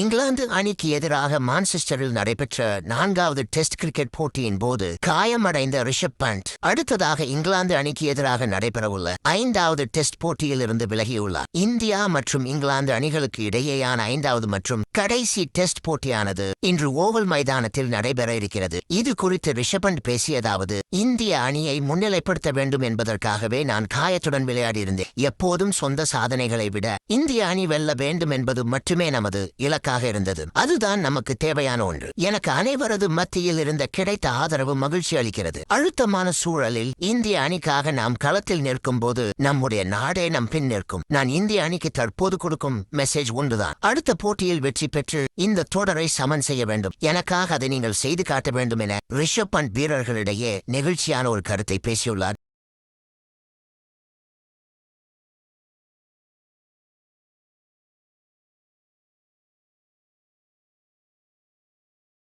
இங்கிலாந்து அணிக்கு எதிராக மான்செஸ்டரில் நடைபெற்ற நான்காவது டெஸ்ட் கிரிக்கெட் போட்டியின் போது காயமடைந்த ரிஷப் பண்ட் அடுத்ததாக இங்கிலாந்து அணிக்கு எதிராக நடைபெறவுள்ள ஐந்தாவது டெஸ்ட் போட்டியில் இருந்து விலகியுள்ளார். இந்தியா மற்றும் இங்கிலாந்து அணிகளுக்கு இடையேயான ஐந்தாவது மற்றும் கடைசி டெஸ்ட் போட்டியானது இன்று ஓவல் மைதானத்தில் நடைபெற இருக்கிறது. இது குறித்து ரிஷப் பண்ட் பேசியதாவது இந்திய அணியை முன்னிலைப்படுத்த வேண்டும் என்பதற்காகவே நான் காயத்துடன் விளையாடியிருந்தேன். எப்போதும் சொந்த சாதனைகளை விட இந்திய அணி வெல்ல வேண்டும் என்பது மட்டுமே நமது இலக்காக இருந்தது. அதுதான் நமக்கு தேவையான ஒன்று. எனக்கு அனைவரது மத்தியில் இருந்த கிடைத்த ஆதரவு மகிழ்ச்சி அளிக்கிறது. அழுத்தமான சூழலில் இந்திய அணிக்காக நாம் களத்தில் நிற்கும் போது நம்முடைய நாடே நம் பின் நிற்கும். நான் இந்திய அணிக்கு தற்போது கொடுக்கும் மெசேஜ் ஒன்றுதான். அடுத்த போட்டியில் வெற்றி பெற்று இந்த தொடரை சமன் செய்ய வேண்டும். எனக்காக அதை நீங்கள் செய்து காட்ட வேண்டும் என ரிஷப் பண்ட் வீரர்களிடையே நெகிழ்ச்சியான ஒரு கருத்தை பேசியுள்ளார்.